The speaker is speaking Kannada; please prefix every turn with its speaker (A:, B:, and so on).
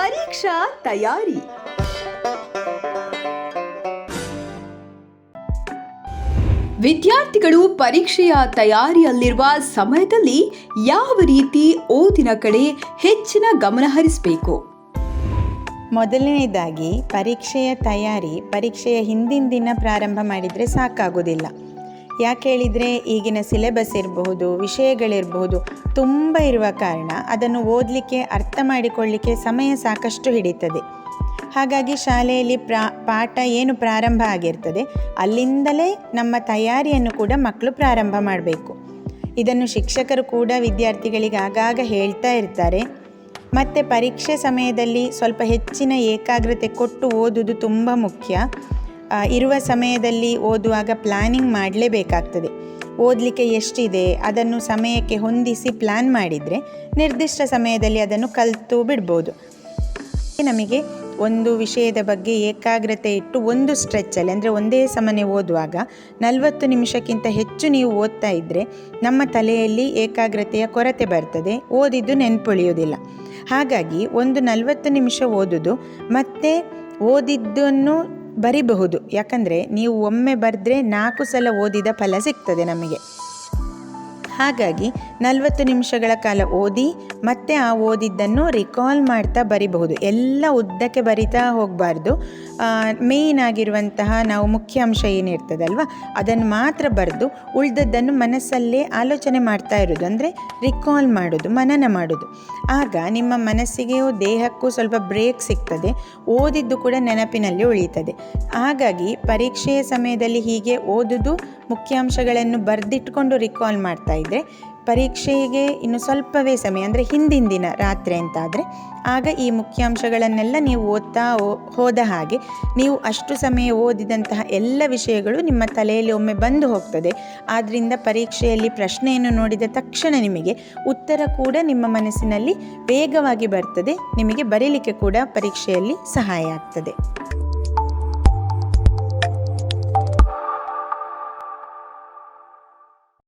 A: ಪರೀಕ್ಷಾ ತಯಾರಿ. ವಿದ್ಯಾರ್ಥಿಗಳು ಪರೀಕ್ಷೆಯ ತಯಾರಿಯಲ್ಲಿರುವ ಸಮಯದಲ್ಲಿ ಯಾವ ರೀತಿ ಓದಿನ ಕಡೆ ಹೆಚ್ಚಿನ ಗಮನ ಹರಿಸಬೇಕು?
B: ಮೊದಲನೇದಾಗಿ ಪರೀಕ್ಷೆಯ ತಯಾರಿ ಪರೀಕ್ಷೆಯ ಹಿಂದಿನ ದಿನ ಪ್ರಾರಂಭ ಮಾಡಿದರೆ ಸಾಕಾಗೋದಿಲ್ಲ ಯಾಕೆ ಹೇಳಿದರೆ ಈಗಿನ ಸಿಲೆಬಸ್ ಇರಬಹುದು, ವಿಷಯಗಳಿರಬಹುದು, ತುಂಬ ಇರುವ ಕಾರಣ ಅದನ್ನು ಓದಲಿಕ್ಕೆ, ಅರ್ಥ ಮಾಡಿಕೊಳ್ಳಲಿಕ್ಕೆ ಸಮಯ ಸಾಕಷ್ಟು ಹಿಡಿತದೆ ಹಾಗಾಗಿ ಶಾಲೆಯಲ್ಲಿ ಪ್ರಾ, ಪಾಠ ಏನು ಪ್ರಾರಂಭ ಆಗಿರ್ತದೆ, ಅಲ್ಲಿಂದಲೇ ನಮ್ಮ ತಯಾರಿಯನ್ನು ಕೂಡ ಮಕ್ಕಳು ಪ್ರಾರಂಭ ಮಾಡಬೇಕು. ಇದನ್ನು ಶಿಕ್ಷಕರು ಕೂಡ ವಿದ್ಯಾರ್ಥಿಗಳಿಗೆ ಆಗಾಗ ಹೇಳ್ತಾ ಇರ್ತಾರೆ. ಮತ್ತು ಪರೀಕ್ಷೆ ಸಮಯದಲ್ಲಿ ಸ್ವಲ್ಪ ಹೆಚ್ಚಿನ ಏಕಾಗ್ರತೆ ಕೊಟ್ಟು ಓದುವುದು ತುಂಬ ಮುಖ್ಯ. ಇರುವ ಸಮಯದಲ್ಲಿ ಓದುವಾಗ ಪ್ಲ್ಯಾನಿಂಗ್ ಮಾಡಲೇಬೇಕಾಗ್ತದೆ. ಓದಲಿಕ್ಕೆ ಎಷ್ಟಿದೆ, ಅದನ್ನು ಸಮಯಕ್ಕೆ ಹೊಂದಿಸಿ ಪ್ಲ್ಯಾನ್ ಮಾಡಿದರೆ ನಿರ್ದಿಷ್ಟ ಸಮಯದಲ್ಲಿ ಅದನ್ನು ಕಲಿತು ಬಿಡ್ಬೋದು. ನಮಗೆ ಒಂದು ವಿಷಯದ ಬಗ್ಗೆ ಏಕಾಗ್ರತೆ ಇಟ್ಟು ಒಂದು ಸ್ಟ್ರೆಚ್ಚಲ್ಲಿ ಅಂದರೆ ಒಂದೇ ಸಮನೆ ಓದುವಾಗ ನಲವತ್ತು ನಿಮಿಷಕ್ಕಿಂತ ಹೆಚ್ಚು ನೀವು ಓದ್ತಾ ಇದ್ದರೆ ನಮ್ಮ ತಲೆಯಲ್ಲಿ ಏಕಾಗ್ರತೆಯ ಕೊರತೆ ಬರ್ತದೆ, ಓದಿದ್ದು ನೆನಪುಳಿಯೋದಿಲ್ಲ ಹಾಗಾಗಿ ಒಂದು ನಲವತ್ತು ನಿಮಿಷ ಓದುದು ಮತ್ತು ಓದಿದ್ದನ್ನು ಬರಿಬಹುದು. ಯಾಕಂದರೆ ನೀವು ಒಮ್ಮೆ ಬರೆದ್ರೆ ನಾಲ್ಕು ಸಲ ಓದಿದ ಫಲ ಸಿಗ್ತದೆ ನಮಗೆ. ಹಾಗಾಗಿ ನಲವತ್ತು ನಿಮಿಷಗಳ ಕಾಲ ಓದಿ, ಮತ್ತೆ ಆ ಓದಿದ್ದನ್ನು ರಿಕಾಲ್ ಮಾಡ್ತಾ ಬರಿಬಹುದು. ಎಲ್ಲ ಉದ್ದಕ್ಕೆ ಬರಿತಾ ಹೋಗಬಾರ್ದು. ಮೇಯ್ನ್ ಆಗಿರುವಂತಹ ನಾವು ಮುಖ್ಯ ಅಂಶ ಏನಿರ್ತದಲ್ವ, ಅದನ್ನು ಮಾತ್ರ ಬರೆದು ಉಳಿದದ್ದನ್ನು ಮನಸ್ಸಲ್ಲೇ ಆಲೋಚನೆ ಮಾಡ್ತಾ ಇರೋದು. ಅಂದರೆ ರಿಕಾಲ್ ಮಾಡೋದು, ಮನನ ಮಾಡೋದು. ಆಗ ನಿಮ್ಮ ಮನಸ್ಸಿಗೆ ದೇಹಕ್ಕೂ ಸ್ವಲ್ಪ ಬ್ರೇಕ್ ಸಿಗ್ತದೆ. ಓದಿದ್ದು ಕೂಡ ನೆನಪಿನಲ್ಲಿ ಉಳಿಯುತ್ತದೆ ಹಾಗಾಗಿ ಪರೀಕ್ಷೆಯ ಸಮಯದಲ್ಲಿ ಹೀಗೆ ಓದುದು ಮುಖ್ಯಾಂಶಗಳನ್ನು ಬರೆದಿಟ್ಕೊಂಡು ರಿಕಾಲ್ ಮಾಡ್ತಾ ಇದ್ದರೆ ಪರೀಕ್ಷೆಗೆ ಇನ್ನು ಸ್ವಲ್ಪವೇ ಸಮಯ, ಅಂದರೆ ಹಿಂದಿನ ದಿನ ರಾತ್ರಿ ಅಂತಾದರೆ, ಆಗ ಈ ಮುಖ್ಯಾಂಶಗಳನ್ನೆಲ್ಲ ನೀವು ಓದ್ತಾ ಹೋದ ಹಾಗೆ ನೀವು ಅಷ್ಟು ಸಮಯ ಓದಿದಂತಹ ಎಲ್ಲ ವಿಷಯಗಳು ನಿಮ್ಮ ತಲೆಯಲ್ಲಿ ಒಮ್ಮೆ ಬಂದು ಹೋಗ್ತದೆ. ಆದ್ದರಿಂದ ಪರೀಕ್ಷೆಯಲ್ಲಿ ಪ್ರಶ್ನೆಯನ್ನು ನೋಡಿದ ತಕ್ಷಣ ನಿಮಗೆ ಉತ್ತರ ಕೂಡ ನಿಮ್ಮ ಮನಸ್ಸಿನಲ್ಲಿ ವೇಗವಾಗಿ ಬರ್ತದೆ, ನಿಮಗೆ ಬರೀಲಿಕ್ಕೆ ಕೂಡ ಪರೀಕ್ಷೆಯಲ್ಲಿ ಸಹಾಯ ಆಗ್ತದೆ.